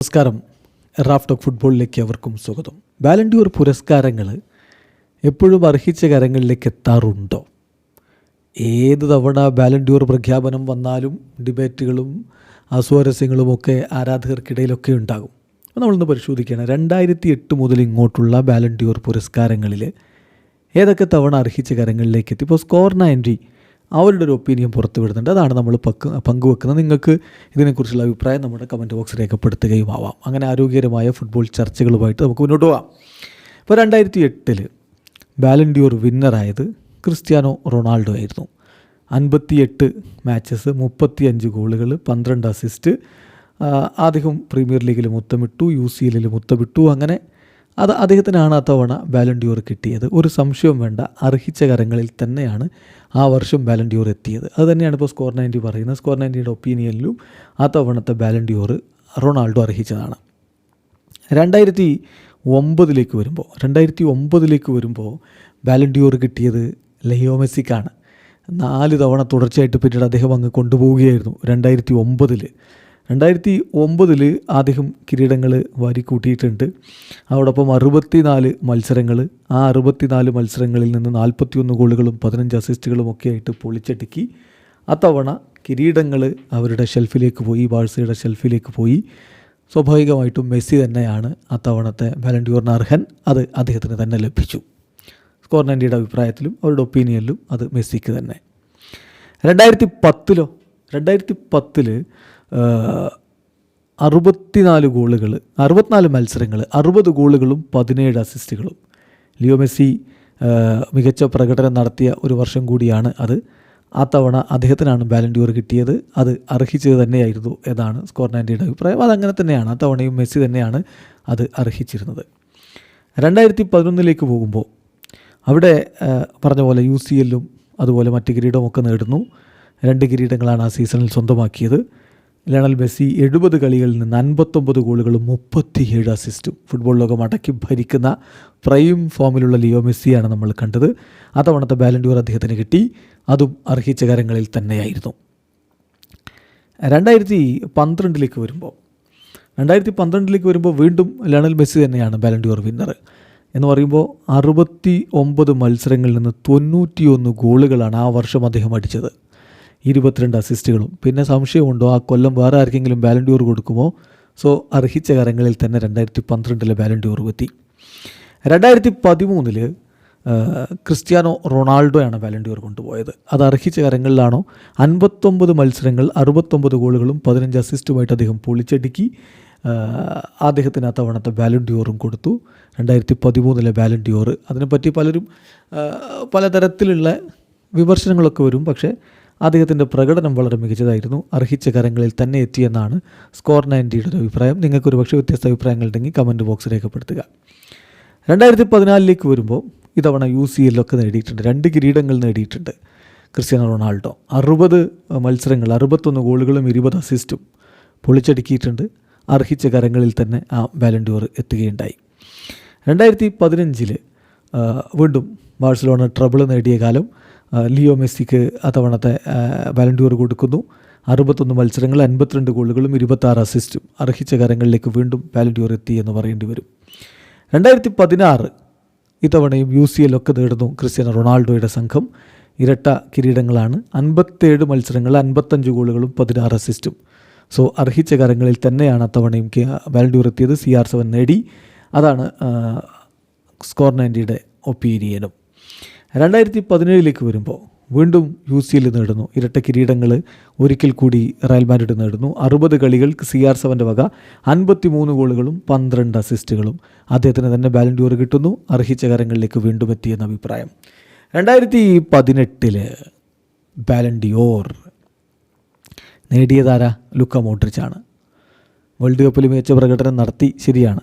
നമസ്കാരം. Raf talk ഫുട്ബോളിലേക്ക് അവർക്കും സ്വാഗതം. വാലണ്ടിയൂർ പുരസ്കാരങ്ങൾ എപ്പോഴും അർഹിച്ച കരങ്ങളിലേക്ക് എത്താറുണ്ടോ? ഏത് തവണ വാലണ്ടിയൂർ പ്രഖ്യാപനം വന്നാലും ഡിബേറ്റുകളും അസ്വാരസ്യങ്ങളും ഒക്കെ ആരാധകർക്കിടയിലൊക്കെ ഉണ്ടാകും. അപ്പോൾ നമ്മളിന്ന് പരിശോധിക്കുകയാണ്. രണ്ടായിരത്തി എട്ട് മുതൽ ഇങ്ങോട്ടുള്ള വാലണ്ടിയൂർ പുരസ്കാരങ്ങളിൽ ഏതൊക്കെ തവണ അർഹിച്ച കരങ്ങളിലേക്ക് എത്തി? ഇപ്പോൾ സ്കോർ നയന്റി അവരുടെ ഒരു ഒപ്പീനിയൻ പുറത്തു വിടുന്നുണ്ട് അതാണ് നമ്മൾ പക്ക് പങ്കുവെക്കുന്നത്. നിങ്ങൾക്ക് ഇതിനെക്കുറിച്ചുള്ള അഭിപ്രായം നമ്മുടെ കമന്റ് ബോക്സ് രേഖപ്പെടുത്തുകയും ആവാം. അങ്ങനെ ആരോഗ്യകരമായ ഫുട്ബോൾ ചർച്ചകളുമായിട്ട് നമുക്ക് മുന്നോട്ട് പോവാം. ഇപ്പോൾ രണ്ടായിരത്തി എട്ടിൽ ബാലൻഡിയോർ വിന്നറായത് ക്രിസ്ത്യാനോ റൊണാൾഡോ ആയിരുന്നു. അൻപത്തിയെട്ട് മാച്ചസ് മുപ്പത്തിയഞ്ച് ഗോളുകൾ പന്ത്രണ്ട് അസിസ്റ്റ് അദ്ദേഹം പ്രീമിയർ ലീഗിൽ മുത്തമിട്ടു യു സി എല്ലിൽ മുത്തമിട്ടു അങ്ങനെ അത് അദ്ദേഹത്തിനാണ് ആ തവണ ബാലൻഡ്യൂർ കിട്ടിയത്. ഒരു സംശയവും വേണ്ട. അർഹിച്ച കരങ്ങളിൽ തന്നെയാണ് ആ വർഷം ബാലൻഡ്യൂർ എത്തിയത്. അത് തന്നെയാണ് ഇപ്പോൾ സ്കോർ നയന്റി പറയുന്നത്. സ്കോർ നയന്റിയുടെ ഒപ്പീനിയനിലും ആ തവണത്തെ ബാലൻഡ്യൂർ റൊണാൾഡോ അർഹിച്ചതാണ്. രണ്ടായിരത്തി ഒമ്പതിലേക്ക് വരുമ്പോൾ രണ്ടായിരത്തി ഒമ്പതിലേക്ക് വരുമ്പോൾ ബാലൻഡ്യൂർ കിട്ടിയത് ലയോ നാല് തവണ തുടർച്ചയായിട്ട് പിന്നീട് അദ്ദേഹം അങ്ങ് കൊണ്ടുപോവുകയായിരുന്നു രണ്ടായിരത്തി ഒമ്പതിൽ രണ്ടായിരത്തി ഒമ്പതിൽ അദ്ദേഹം കിരീടങ്ങൾ വാരിക്കൂട്ടിയിട്ടുണ്ട്. അതോടൊപ്പം അറുപത്തിനാല് മത്സരങ്ങൾ ആ അറുപത്തിനാല് മത്സരങ്ങളിൽ നിന്ന് നാൽപ്പത്തിയൊന്ന് ഗോളുകളും പതിനഞ്ച് അസിസ്റ്റുകളും ഒക്കെ ആയിട്ട് പൊളിച്ചടുക്കി. അത്തവണ കിരീടങ്ങൾ അവരുടെ ഷെൽഫിലേക്ക് പോയി ബാഴ്സയുടെ ഷെൽഫിലേക്ക് പോയി. സ്വാഭാവികമായിട്ടും മെസ്സി തന്നെയാണ് അത്തവണത്തെ ബാലൻഡ്യൂറിന് അർഹൻ. അത് അദ്ദേഹത്തിന് തന്നെ ലഭിച്ചു. സ്കോർ നൻഡിയുടെ അഭിപ്രായത്തിലും അവരുടെ ഒപ്പീനിയനിലും അത് മെസ്സിക്ക് തന്നെ. രണ്ടായിരത്തി പത്തിലോ രണ്ടായിരത്തി പത്തിൽ അറുപത്തിനാല് ഗോളുകൾ അറുപത്തിനാല് മത്സരങ്ങൾ അറുപത് ഗോളുകളും പതിനേഴ് അസിസ്റ്റുകളും. ലിയോ മെസ്സി മികച്ച പ്രകടനം നടത്തിയ ഒരു വർഷം കൂടിയാണ് അത്. ആ തവണ അദ്ദേഹത്തിനാണ് ബാലൻഡ്യൂർ കിട്ടിയത്. അത് അർഹിച്ചത് തന്നെയായിരുന്നു എന്നാണ് സ്കോർ നയന്റിയുടെ അഭിപ്രായം. അതങ്ങനെ തന്നെയാണ്. ആ തവണയും മെസ്സി തന്നെയാണ് അത് അർഹിച്ചിരുന്നത്. രണ്ടായിരത്തി പതിനൊന്നിലേക്ക് പോകുമ്പോൾ അവിടെ പറഞ്ഞ പോലെ യു സി എല്ലും അതുപോലെ മറ്റ് കിരീടമൊക്കെ നേടുന്നു. രണ്ട് കിരീടങ്ങളാണ് ആ സീസണിൽ സ്വന്തമാക്കിയത്. ലയണൽ മെസ്സി എഴുപത് കളികളിൽ നിന്ന് അൻപത്തൊമ്പത് ഗോളുകളും മുപ്പത്തിയേഴ് അസിസ്റ്റും ഫുട്ബോൾ ലോകം അടക്കി ഭരിക്കുന്ന പ്രൈം ഫോമിലുള്ള ലിയോ മെസ്സിയാണ് നമ്മൾ കണ്ടത്. അതവണത്തെ തവണത്തെ ബാലൻഡ്യൂർ അദ്ദേഹത്തിന് കിട്ടി. അതും അർഹിച്ച കരങ്ങളിൽ തന്നെയായിരുന്നു. രണ്ടായിരത്തി പന്ത്രണ്ടിലേക്ക് വരുമ്പോൾ രണ്ടായിരത്തി പന്ത്രണ്ടിലേക്ക് വരുമ്പോൾ വീണ്ടും ലണൽ മെസ്സി തന്നെയാണ് ബാലൻഡ്യൂർ വിന്നർ എന്ന് പറയുമ്പോൾ അറുപത്തി ഒമ്പത് മത്സരങ്ങളിൽ നിന്ന് തൊണ്ണൂറ്റിയൊന്ന് ഗോളുകളാണ് ആ വർഷം അദ്ദേഹം അടിച്ചത്. ഇരുപത്തിരണ്ട് അസിസ്റ്റുകളും പിന്നെ സംശയമുണ്ടോ? ആ കൊല്ലം വേറെ ആർക്കെങ്കിലും ബാലൻഡ്യൂർ കൊടുക്കുമോ? സോ അർഹിച്ച കരങ്ങളിൽ തന്നെ രണ്ടായിരത്തി പന്ത്രണ്ടിലെ ബാലൻഡ്യൂർ എത്തി. രണ്ടായിരത്തി പതിമൂന്നിൽ ക്രിസ്ത്യാനോ റൊണാൾഡോയാണ് ബാലൻഡ്യൂർ കൊണ്ടുപോയത്. അത് അർഹിച്ച കരങ്ങളിലാണോ? അൻപത്തൊമ്പത് മത്സരങ്ങൾ അറുപത്തൊമ്പത് ഗോളുകളും പതിനഞ്ച് അസിസ്റ്റുമായിട്ട് അദ്ദേഹം പൊളിച്ചടുക്കി. അദ്ദേഹത്തിന് ആ തവണത്തെ ബാലൻഡ്യൂറും കൊടുത്തു. രണ്ടായിരത്തി പതിമൂന്നിലെ ബാലൻഡ്യൂർ അതിനെപ്പറ്റി പലരും പലതരത്തിലുള്ള വിമർശനങ്ങളൊക്കെ വരും. പക്ഷേ അദ്ദേഹത്തിന്റെ പ്രകടനം വളരെ മികച്ചതായിരുന്നു. അർഹിച്ച കരങ്ങളിൽ തന്നെ എത്തിയെന്നാണ് സ്കോർ നയന്റിയുടെ ഒരു അഭിപ്രായം. നിങ്ങൾക്കൊരു പക്ഷേ വ്യത്യസ്ത അഭിപ്രായങ്ങൾ ഉണ്ടെങ്കിൽ കമന്റ് ബോക്സ് രേഖപ്പെടുത്തുക. രണ്ടായിരത്തി പതിനാലിലേക്ക് വരുമ്പോൾ ഇതവണ യു സി എല്ലൊക്കെ നേടിയിട്ടുണ്ട്. രണ്ട് കിരീടങ്ങൾ നേടിയിട്ടുണ്ട് ക്രിസ്ത്യാനോ റൊണാൾഡോ. അറുപത് മത്സരങ്ങൾ അറുപത്തൊന്ന് ഗോളുകളും ഇരുപത് അസിസ്റ്റും പൊളിച്ചടുക്കിയിട്ടുണ്ട്. അർഹിച്ച കരങ്ങളിൽ തന്നെ ആ വാലൻഡിയോർ എത്തുകയുണ്ടായി. രണ്ടായിരത്തി പതിനഞ്ചിൽ വീണ്ടും ബാഴ്സലോണ ട്രബിൾ നേടിയ കാലം ലിയോ മെസ്സിക്ക് അത്തവണത്തെ ബാലൻഡ്യൂർ കൊടുക്കുന്നു. അറുപത്തൊന്ന് മത്സരങ്ങൾ അൻപത്തിരണ്ട് ഗോളുകളും ഇരുപത്താറ് അസിസ്റ്റും അർഹിച്ച കരങ്ങളിലേക്ക് വീണ്ടും ബാലൻഡ്യൂർ എത്തി എന്ന് പറയേണ്ടി വരും. രണ്ടായിരത്തി പതിനാറ് ഇത്തവണയും യു സി എല്ലൊക്കെ നേടുന്നു ക്രിസ്ത്യാനോ റൊണാൾഡോയുടെ സംഘം. ഇരട്ട കിരീടങ്ങളാണ്. അൻപത്തേഴ് മത്സരങ്ങൾ അൻപത്തഞ്ച് ഗോളുകളും പതിനാറ് അസിസ്റ്റും. സോ അർഹിച്ച കരങ്ങളിൽ തന്നെയാണ് അത്തവണയും ബാലൻഡ്യൂർ എത്തിയത്. സി ആർ സെവൻ നേടി. അതാണ് സ്കോർ നയന്റിയുടെ ഒപ്പീനിയനും. രണ്ടായിരത്തി പതിനേഴിലേക്ക് വരുമ്പോൾ വീണ്ടും യു സി എൽ നേടുന്നു. ഇരട്ട കിരീടങ്ങൾ ഒരിക്കൽ കൂടി റയൽ മാഡ്രിഡ് നേടുന്നു. അറുപത് കളികൾക്ക് സി ആർ സെവന്റെ വക അൻപത്തി മൂന്ന് ഗോളുകളും പന്ത്രണ്ട് അസിസ്റ്റുകളും അദ്ദേഹത്തിന് തന്നെ ബാലൻഡ്യൂർ കിട്ടുന്നു. അർഹിച്ച കരങ്ങളിലേക്ക് വീണ്ടും എത്തിയെന്ന അഭിപ്രായം. രണ്ടായിരത്തി പതിനെട്ടിൽ ബാലൻഡിയോർ നേടിയതാര? ലുക്ക മോഡ്രിച്ചാണ്. വേൾഡ് കപ്പിൽ മികച്ച പ്രകടനം നടത്തി ശരിയാണ്.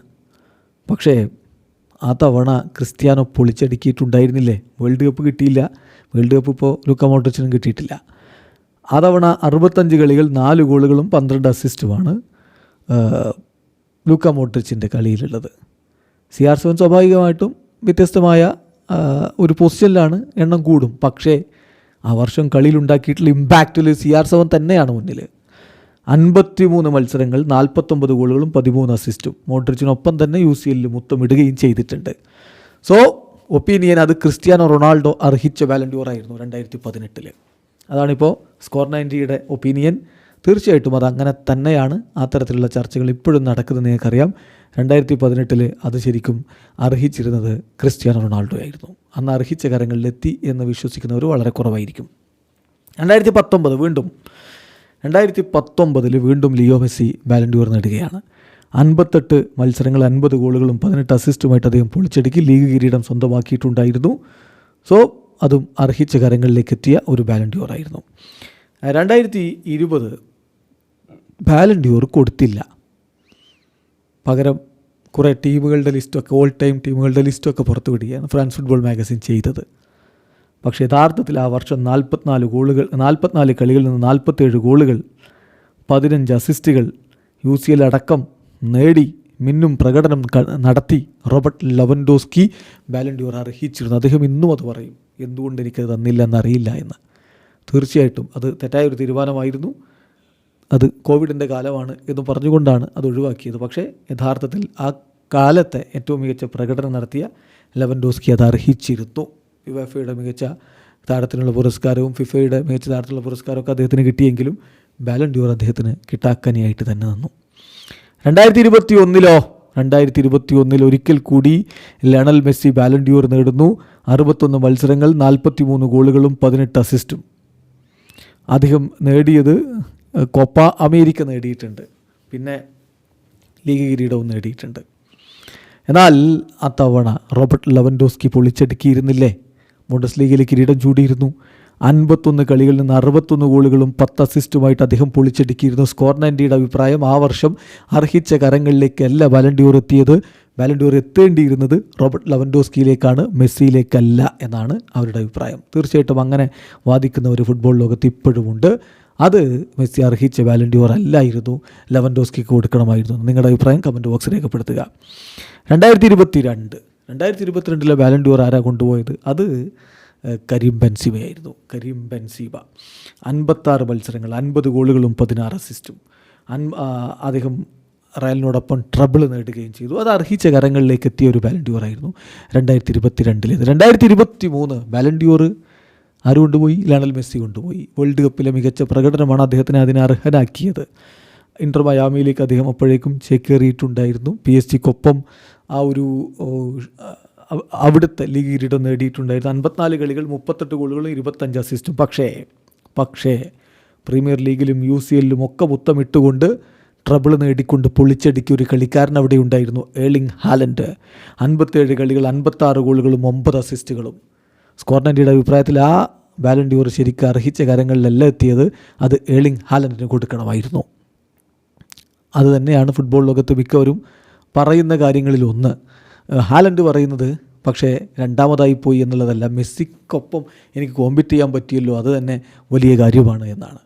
പക്ഷേ ആ തവണ ക്രിസ്ത്യാനോ പൊളിച്ചടുക്കിയിട്ടുണ്ടായിരുന്നില്ലേ? വേൾഡ് കപ്പ് കിട്ടിയില്ല. വേൾഡ് കപ്പ് ഇപ്പോൾ ലുക്ക മോട്ടോച്ചിനും കിട്ടിയിട്ടില്ല. ആ തവണ അറുപത്തഞ്ച് കളികൾ നാല് ഗോളുകളും പന്ത്രണ്ട് അസിസ്റ്റുമാണ് ലുക്ക മോട്ടോച്ചിന്റെ കളിയിലുള്ളത്. സി ആർ സെവൻ സ്വാഭാവികമായിട്ടും വ്യത്യസ്തമായ ഒരു പൊസിഷനിലാണ് എണ്ണം കൂടും. പക്ഷേ ആ വർഷം കളിയിലുണ്ടാക്കിയിട്ടുള്ള ഇമ്പാക്റ്റിൽ സി ആർ സെവൻ തന്നെയാണ് മുന്നിൽ അൻപത്തിമൂന്ന് മത്സരങ്ങൾ നാൽപ്പത്തൊമ്പത് ഗോളുകളും പതിമൂന്ന് അസിസ്റ്റും മോഡ്രിച്ചിനൊപ്പം തന്നെ യു സി എല്ലിൽ മുത്തമിടുകയും ചെയ്തിട്ടുണ്ട്. സോ ഒപ്പീനിയൻ അത് ക്രിസ്ത്യാനോ റൊണാൾഡോ അർഹിച്ച വാലൻഡ്യൂർ ആയിരുന്നു രണ്ടായിരത്തി പതിനെട്ടിൽ അതാണിപ്പോൾ സ്കോർ നയന്റിയുടെ ഒപ്പീനിയൻ. തീർച്ചയായിട്ടും അത് അങ്ങനെ തന്നെയാണ്. ആ തരത്തിലുള്ള ചർച്ചകൾ ഇപ്പോഴും നടക്കുന്നത് നിങ്ങൾക്കറിയാം രണ്ടായിരത്തി പതിനെട്ടിൽ അത് ശരിക്കും അർഹിച്ചിരുന്നത് ക്രിസ്ത്യാനോ റൊണാൾഡോ ആയിരുന്നു. അന്ന് അർഹിച്ച കരങ്ങളിലെത്തി എന്ന് വിശ്വസിക്കുന്നവർ വളരെ കുറവായിരിക്കും. രണ്ടായിരത്തി പത്തൊമ്പത് വീണ്ടും രണ്ടായിരത്തി പത്തൊമ്പതിൽ വീണ്ടും ലിയോ മെസ്സി ബാലൻഡ്യൂർ നേടുകയാണ്. അൻപത്തെട്ട് മത്സരങ്ങൾ അൻപത് ഗോളുകളും പതിനെട്ട് അസിസ്റ്റുമായിട്ട് അദ്ദേഹം പൊളിച്ചടുക്കി ലീഗ് കിരീടം സ്വന്തമാക്കിയിട്ടുണ്ടായിരുന്നു. സോ അതും അർഹിച്ച കരങ്ങളിലേക്ക് എത്തിയ ഒരു ബാലൻഡ്യൂർ ആയിരുന്നു. രണ്ടായിരത്തി ഇരുപത് ബാലൻഡ്യൂർ കൊടുത്തില്ല. പകരം കുറേ ടീമുകളുടെ ലിസ്റ്റൊക്കെ ഓൾ ടൈം ടീമുകളുടെ ലിസ്റ്റൊക്കെ പുറത്തുവിടുകയാണ് ഫ്രാൻസ് ഫുട്ബോൾ മാഗസിൻ ചെയ്തത്. പക്ഷേ യഥാർത്ഥത്തിൽ ആ വർഷം നാൽപ്പത്തിനാല് ഗോളുകൾ നാൽപ്പത്തിനാല് കളികളിൽ നിന്ന് നാൽപ്പത്തേഴ് ഗോളുകൾ പതിനഞ്ച് അസിസ്റ്റുകൾ യു സി എൽ അടക്കം നേടി മിന്നും പ്രകടനം നടത്തി റോബർട്ട് ലവൻഡോസ്കി ബാലൻഡ്യൂർ അർഹിച്ചിരുന്നു. അദ്ദേഹം ഇന്നും അത് പറയും. എന്തുകൊണ്ട് എനിക്കത് തന്നില്ല എന്നറിയില്ല എന്ന്. തീർച്ചയായിട്ടും അത് തെറ്റായ ഒരു തീരുമാനമായിരുന്നു. അത് കോവിഡിന്റെ കാലമാണ് എന്ന് പറഞ്ഞുകൊണ്ടാണ് അത് ഒഴിവാക്കിയത്. പക്ഷേ യഥാർത്ഥത്തിൽ ആ കാലത്തെ ഏറ്റവും മികച്ച പ്രകടനം നടത്തിയ ലെവൻഡോസ്കി അത് അർഹിച്ചിരുന്നു. യുവഫയുടെ മികച്ച താരത്തിനുള്ള പുരസ്കാരവും ഫിഫയുടെ മികച്ച താരത്തിനുള്ള പുരസ്കാരമൊക്കെ അദ്ദേഹത്തിന് കിട്ടിയെങ്കിലും ബാലൻ ഡ്യൂർ അദ്ദേഹത്തിന് കിട്ടാക്കനിയായിട്ട് തന്നെ നിന്നു. രണ്ടായിരത്തി ഇരുപത്തി ഒന്നിലോ രണ്ടായിരത്തി ഇരുപത്തി ഒന്നിൽ ഒരിക്കൽ കൂടി ലണൽ മെസ്സി ബാലൻ ഡ്യൂർ നേടുന്നു. അറുപത്തൊന്ന് മത്സരങ്ങൾ നാൽപ്പത്തി മൂന്ന് ഗോളുകളും പതിനെട്ട് അസിസ്റ്റും. അദ്ദേഹം നേടിയത് കോപ്പ അമേരിക്ക നേടിയിട്ടുണ്ട്. പിന്നെ ലീഗ് കിരീടവും നേടിയിട്ടുണ്ട്. എന്നാൽ അത്തവണ റോബർട്ട് ലവൻഡോസ്കി പൊളിച്ചടുക്കിയിരുന്നില്ലേ? ബുണ്ടസ് ലീഗിലെ കിരീടം ചൂടിയിരുന്നു അൻപത്തൊന്ന് കളികളിൽ നിന്ന് അറുപത്തൊന്ന് ഗോളുകളും പത്ത് അസിസ്റ്റുമായിട്ട് അദ്ദേഹം പൊളിച്ചടുക്കിയിരുന്നു. സ്കോർ നയന്റിയുടെ അഭിപ്രായം ആ വർഷം അർഹിച്ച കരങ്ങളിലേക്കല്ല വാലണ്ടിയോർ എത്തിയത്. വാലണ്ടിയോർ എത്തേണ്ടിയിരുന്നത് റോബർട്ട് ലവൻഡോസ്കിയിലേക്കാണ് മെസ്സിയിലേക്കല്ല എന്നാണ് അവരുടെ അഭിപ്രായം. തീർച്ചയായിട്ടും അങ്ങനെ വാദിക്കുന്ന ഒരു ഫുട്ബോൾ ലോകത്ത് ഇപ്പോഴുമുണ്ട് അത് മെസ്സി അർഹിച്ച വാലണ്ടിയോർ അല്ലായിരുന്നു ലവൻഡോസ്കിക്ക് കൊടുക്കണമായിരുന്നു. നിങ്ങളുടെ അഭിപ്രായം കമന്റ് ബോക്സ് രേഖപ്പെടുത്തുക. രണ്ടായിരത്തി ഇരുപത്തി രണ്ട് രണ്ടായിരത്തി ഇരുപത്തിരണ്ടിലെ വാലണ്ടിയോർ ആരാ കൊണ്ടുപോയത്? അത് കരീം ബെൻസിബയായിരുന്നു കരീം ബെൻസീബ അൻപത്താറ് മത്സരങ്ങൾ അൻപത് ഗോളുകളും പതിനാറ് അസിസ്റ്റും. അൻ അദ്ദേഹം റയലിനോടൊപ്പം ട്രബിൾ നേടുകയും ചെയ്തു. അത് അർഹിച്ച കരങ്ങളിലേക്ക് എത്തിയ ഒരു ബാലൻഡിയോർ ആയിരുന്നു രണ്ടായിരത്തി ഇരുപത്തി രണ്ടിലേത് രണ്ടായിരത്തി ഇരുപത്തി മൂന്ന് ബാലൻഡിയോർ ആര് കൊണ്ടുപോയി. ലണൽ മെസ്സി കൊണ്ടുപോയി വേൾഡ് കപ്പിലെ മികച്ച പ്രകടനമാണ് അദ്ദേഹത്തിനെ അതിനെ അർഹനാക്കിയത്. ഇന്റർ മയാമിയിലേക്ക് അദ്ദേഹം അപ്പോഴേക്കും ചേക്കേറിയിട്ടുണ്ടായിരുന്നു. പി എസ് ജിക്കൊപ്പം ആ ഒരു അവിടുത്തെ ലീഗ് കിരീടം നേടിയിട്ടുണ്ടായിരുന്നു. അൻപത്തിനാല് കളികൾ മുപ്പത്തെട്ട് ഗോളുകളും ഇരുപത്തഞ്ച് അസിസ്റ്റും പക്ഷേ പക്ഷേ പ്രീമിയർ ലീഗിലും യു സി എല്ലിലും ഒക്കെ മുത്തമിട്ടുകൊണ്ട് ട്രബിൾ നേടിക്കൊണ്ട് പൊളിച്ചടിക്കിയ ഒരു കളിക്കാരൻ അവിടെ ഉണ്ടായിരുന്നു ഏളിംഗ് ഹാലൻഡ്. അൻപത്തേഴ് കളികൾ അൻപത്താറ് ഗോളുകളും ഒമ്പത് അസിസ്റ്റുകളും സ്കോർണന്റിയുടെ അഭിപ്രായത്തിൽ ആ ബാലൻഡിയോർ ശരിക്കും അർഹിച്ച കാര്യങ്ങളിലല്ല എത്തിയത്. അത് ഏളിംഗ് ഹാലൻഡിന് കൊടുക്കണമായിരുന്നു. അത് തന്നെയാണ് ഫുട്ബോൾ ലോകത്ത് മിക്കവരും പറയുന്ന കാര്യങ്ങളിൽ ഒന്ന്. ഹാലൻഡ് പറയുന്നത് പക്ഷേ രണ്ടാമതായി പോയി എന്നുള്ളതല്ല. മെസ്സിക്കൊപ്പം എനിക്ക് കോമ്പറ്റ് ചെയ്യാൻ പറ്റിയല്ലോ അത് തന്നെ വലിയ കാര്യമാണ് എന്നാണ്.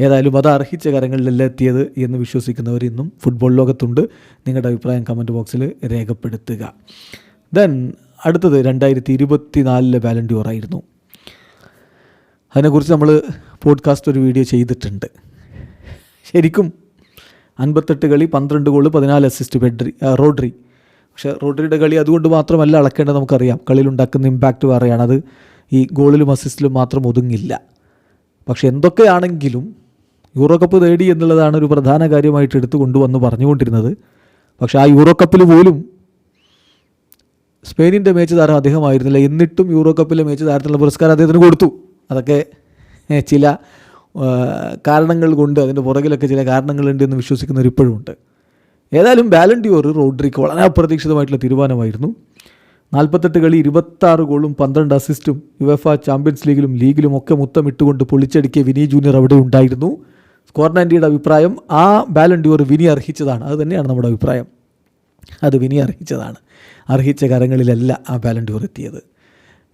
ഏതായാലും അത് അർഹിച്ച കാര്യങ്ങളിലല്ല എത്തിയത് എന്ന് വിശ്വസിക്കുന്നവർ ഇന്നും ഫുട്ബോൾ ലോകത്തുണ്ട്. നിങ്ങളുടെ അഭിപ്രായം കമന്റ് ബോക്സിൽ രേഖപ്പെടുത്തുക. ദെൻ അടുത്തത് രണ്ടായിരത്തി ഇരുപത്തി നാലിലെ വാലണ്ടിയോർ ആയിരുന്നു. അതിനെക്കുറിച്ച് നമ്മൾ പോഡ്കാസ്റ്റ് ഒരു വീഡിയോ ചെയ്തിട്ടുണ്ട്. ശരിക്കും അൻപത്തെട്ട് കളി പന്ത്രണ്ട് ഗോൾ പതിനാല് അസിസ്റ്റ് ബെഡ്രി റോഡ്രി. പക്ഷേ റോഡ്രിയുടെ കളി അതുകൊണ്ട് മാത്രമല്ല അളക്കേണ്ടത് നമുക്കറിയാം. കളിയിലുണ്ടാക്കുന്ന ഇമ്പാക്റ്റ് വേറെയാണ്. അത് ഈ ഗോളിലും അസിസ്റ്റിലും മാത്രം ഒതുങ്ങില്ല. പക്ഷെ എന്തൊക്കെയാണെങ്കിലും യൂറോ കപ്പ് നേടി എന്നുള്ളതാണ് ഒരു പ്രധാന കാര്യമായിട്ട് എടുത്തു കൊണ്ടുവന്ന് പറഞ്ഞുകൊണ്ടിരുന്നത്. പക്ഷേ ആ യൂറോ കപ്പിൽ പോലും സ്പെയിനിന്റെ മേച്ച് താരം അദ്ദേഹമായിരുന്നില്ല. എന്നിട്ടും യൂറോ കപ്പിലെ മേച്ച് താരത്തിനുള്ള പുരസ്കാരം അദ്ദേഹത്തിന് കൊടുത്തു. അതൊക്കെ ചില കാരണങ്ങൾ കൊണ്ട് അതിന്റെ പുറകിലൊക്കെ ചില കാരണങ്ങളുണ്ട് എന്ന് വിശ്വസിക്കുന്നവർ ഇപ്പോഴും ഉണ്ട്. ഏതായാലും ബാലൻഡിയോർ റോഡ്രിക്ക് വളരെ അപ്രതീക്ഷിതമായിട്ടുള്ള തീരുമാനമായിരുന്നു. നാൽപ്പത്തെട്ട് കളി ഇരുപത്താറ് ഗോളും പന്ത്രണ്ട് അസിസ്റ്റും യുവഫ ചാമ്പ്യൻസ് ലീഗിലും ലീഗിലും ഒക്കെ മുത്തമിട്ടുകൊണ്ട് പൊളിച്ചടുക്കിയ വിനി ജൂനിയർ അവിടെ ഉണ്ടായിരുന്നു. സ്കോർ നയന്റിയുടെ അഭിപ്രായം ആ ബാലൻഡിയോർ വിനി അർഹിച്ചതാണ്. അത് തന്നെയാണ് നമ്മുടെ അഭിപ്രായം. അത് വിനി അർഹിച്ചതാണ്. അർഹിച്ച കരങ്ങളിലല്ല ആ ബാലൻഡിയോർ എത്തിയത്.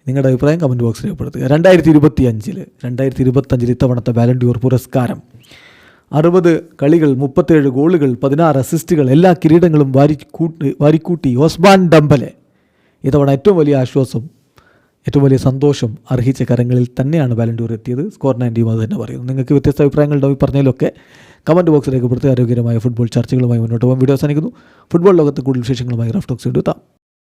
നിങ്ങളുടെ അഭിപ്രായം കമന്റ് ബോക്സിൽ രേഖപ്പെടുത്തുക. രണ്ടായിരത്തി ഇരുപത്തി അഞ്ചിൽ രണ്ടായിരത്തി ഇരുപത്തഞ്ചിൽ ഇത്തവണത്തെ ബാലൻഡ്യൂർ പുരസ്കാരം. അറുപത് കളികൾ മുപ്പത്തേഴ് ഗോളുകൾ പതിനാറ് അസിസ്റ്റുകൾ എല്ലാ കിരീടങ്ങളും വാരിക്കൂട്ടി വാരിക്കൂട്ടി ഓസ്മാൻ ഡംബലെ. ഇത്തവണ ഏറ്റവും വലിയ ആശ്വാസം ഏറ്റവും വലിയ സന്തോഷം അർഹിച്ച കരങ്ങളിൽ തന്നെയാണ് ബാലൻഡ്യൂർ എത്തിയത്. സ്കോർ നയന്റിയും അത് തന്നെ പറയുന്നു. നിങ്ങൾക്ക് വ്യത്യസ്ത അഭിപ്രായങ്ങളുണ്ടാവും ഈ പറഞ്ഞതിലൊക്കെ കമന്റ് ബോക്സിൽ രേഖപ്പെടുത്തി ആരോഗ്യകരമായ ഫുട്ബോൾ ചർച്ചകളുമായി മുന്നോട്ട് പോകാൻ വീഡിയോ അവസാനിക്കുന്നു. ഫുട്ബോൾ ലോകത്ത് കൂടുതൽ വിശേഷങ്ങളുമായി റഫ് ടോക്സ് എത്താം